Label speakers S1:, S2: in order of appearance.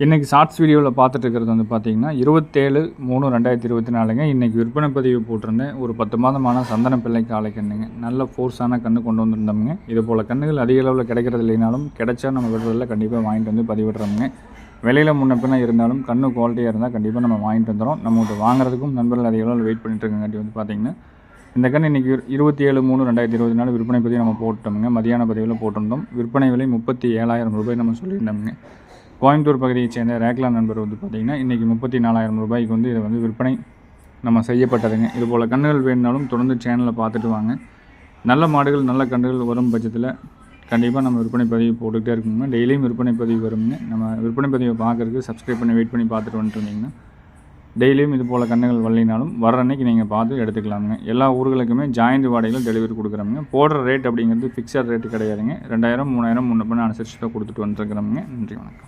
S1: இன்றைக்கி ஷார்ட்ஸ் வீடியோவில் பார்த்துட்டு இருக்கிறது வந்து பார்த்தீங்கன்னா இருபத்தேழு மூணு ரெண்டாயிரத்தி இருபத்தி நாலுங்க. இன்றைக்கி விற்பனை பதிவு போட்டிருந்தேன். ஒரு பத்து மாதமான சந்தன பிள்ளை காலை கண்ணுங்க. நல்ல ஃபோர்ஸான கன்று கொண்டு வந்திருந்தோம்ங்க. இது போல் கன்றுகள் அதிக அளவில் கிடைக்கிறது இல்லைனாலும் கிடைச்சா நம்ம விடுறதில் கண்டிப்பாக வாங்கிட்டு வந்து பதிவிடுறோமுங்க. விலையில் முன்ன இருந்தாலும் கண்ணு குவாலிட்டியாக இருந்தால் கண்டிப்பாக நம்ம வாங்கிட்டு வந்துடும் நம்மகிட்ட வாங்குறதுக்கும் நண்பர்கள் அதிக அளவில் வெயிட் பண்ணிட்டு இருக்காங்காட்டி வந்து பார்த்தீங்கன்னா இந்த கண் இன்றைக்கி இருபத்தி ஏழு மூணு ரெண்டாயிரத்தி இருபத்தி நாலு விற்பனை பதிவு நம்ம போட்டோமுங்க. மதியான பதிவில் போட்டிருந்தோம். விற்பனை விலை முப்பத்தி ஏழாயிரம் ரூபாய் நம்ம சொல்லியிருந்தோமுங்க. கோயம்புத்தூர் பகுதியைச் சேர்ந்த ரேக்லா நண்பர் வந்து பார்த்திங்கன்னா இன்றைக்கி முப்பத்தி நாலாயிரம் ரூபாய்க்கு வந்து இதை வந்து விற்பனை நம்ம செய்யப்பட்டதுங்க. இது போல் கன்றுகள் வேணுனாலும் தொடர்ந்து சேனலை பார்த்துட்டு வாங்க. நல்ல மாடுகள் நல்ல கன்றுகள் வரும் பட்சத்தில் கண்டிப்பாக நம்ம விற்பனை பதிவு போட்டுக்கிட்டே இருக்கோங்க டெய்லியும் விற்பனை பதிவு வருங்க. நம்ம விற்பனை பதிவை பார்க்குறதுக்கு சப்ஸ்கிரைப் பண்ணி வெயிட் பண்ணி பார்த்துட்டு வந்துட்டு டெய்லியும் இது போல் கன்றுகள் வரலினாலும் வர அன்னைக்கு நீங்கள் பார்த்து எடுத்துக்கலாமுங்க. எல்லா ஊர்களுக்குமே ஜாயிண்ட் வாடகையில் டெலிவரி கொடுக்குறோமுங்க. போடுற ரேட் அப்படிங்கிறது ஃபிக்ஸட் ரேட்டு கிடையாதுங்க. ரெண்டாயிரம் மூணாயிரம் முன்னே பண்ண தான் கொடுத்துட்டு வந்துருக்குறோமுங்க நன்றி வணக்கம்.